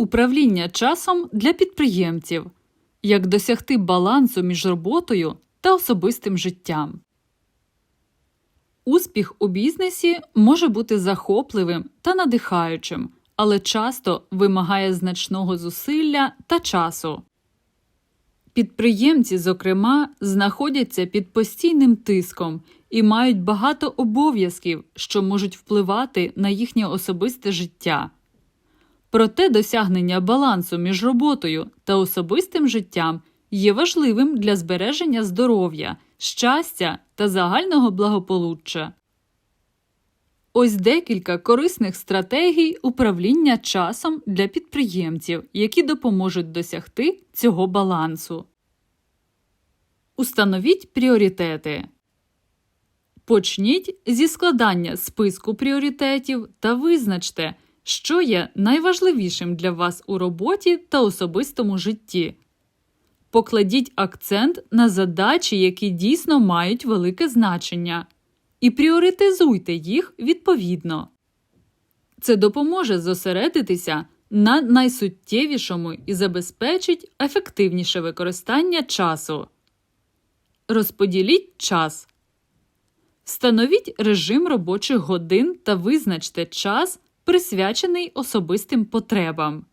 Управління часом для підприємців. Як досягти балансу між роботою та особистим життям. Успіх у бізнесі може бути захопливим та надихаючим, але часто вимагає значного зусилля та часу. Підприємці, зокрема, знаходяться під постійним тиском і мають багато обов'язків, що можуть впливати на їхнє особисте життя. Проте досягнення балансу між роботою та особистим життям є важливим для збереження здоров'я, щастя та загального благополуччя. Ось декілька корисних стратегій управління часом для підприємців, які допоможуть досягти цього балансу. Установіть пріоритети. Почніть зі складання списку пріоритетів та визначте, що є найважливішим для вас у роботі та особистому житті. Покладіть акцент на задачі, які дійсно мають велике значення, і пріоритизуйте їх відповідно. Це допоможе зосередитися на найсуттєвішому і забезпечить ефективніше використання часу. Розподіліть час. Встановіть режим робочих годин та визначте час, присвячений особистим потребам.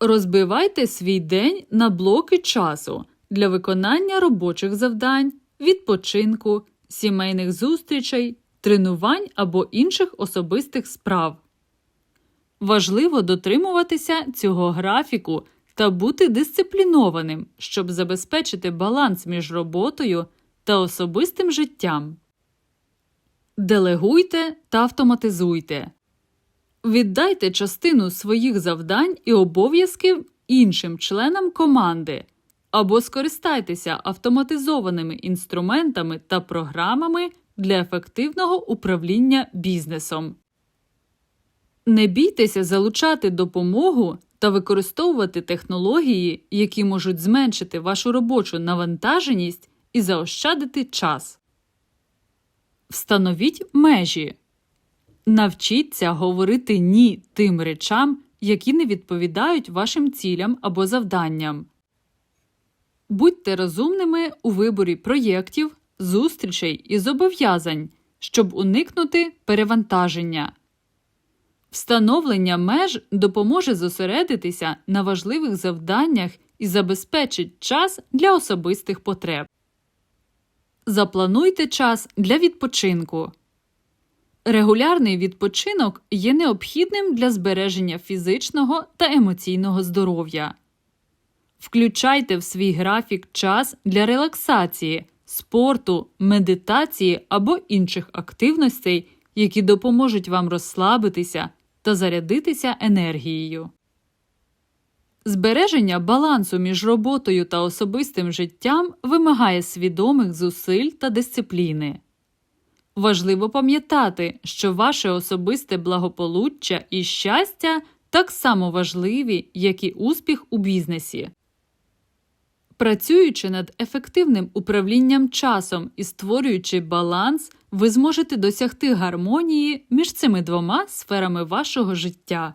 Розбивайте свій день на блоки часу для виконання робочих завдань, відпочинку, сімейних зустрічей, тренувань або інших особистих справ. Важливо дотримуватися цього графіку та бути дисциплінованим, щоб забезпечити баланс між роботою та особистим життям. Делегуйте та автоматизуйте. Віддайте частину своїх завдань і обов'язків іншим членам команди або скористайтеся автоматизованими інструментами та програмами для ефективного управління бізнесом. Не бійтеся залучати допомогу та використовувати технології, які можуть зменшити вашу робочу навантаженість і заощадити час. Встановіть межі. Навчіться говорити ні тим речам, які не відповідають вашим цілям або завданням. Будьте розумними у виборі проєктів, зустрічей і зобов'язань, щоб уникнути перевантаження. Встановлення меж допоможе зосередитися на важливих завданнях і забезпечить час для особистих потреб. Заплануйте час для відпочинку. Регулярний відпочинок є необхідним для збереження фізичного та емоційного здоров'я. Включайте в свій графік час для релаксації, спорту, медитації або інших активностей, які допоможуть вам розслабитися та зарядитися енергією. Збереження балансу між роботою та особистим життям вимагає свідомих зусиль та дисципліни. Важливо пам'ятати, що ваше особисте благополуччя і щастя так само важливі, як і успіх у бізнесі. Працюючи над ефективним управлінням часом і створюючи баланс, ви зможете досягти гармонії між цими двома сферами вашого життя.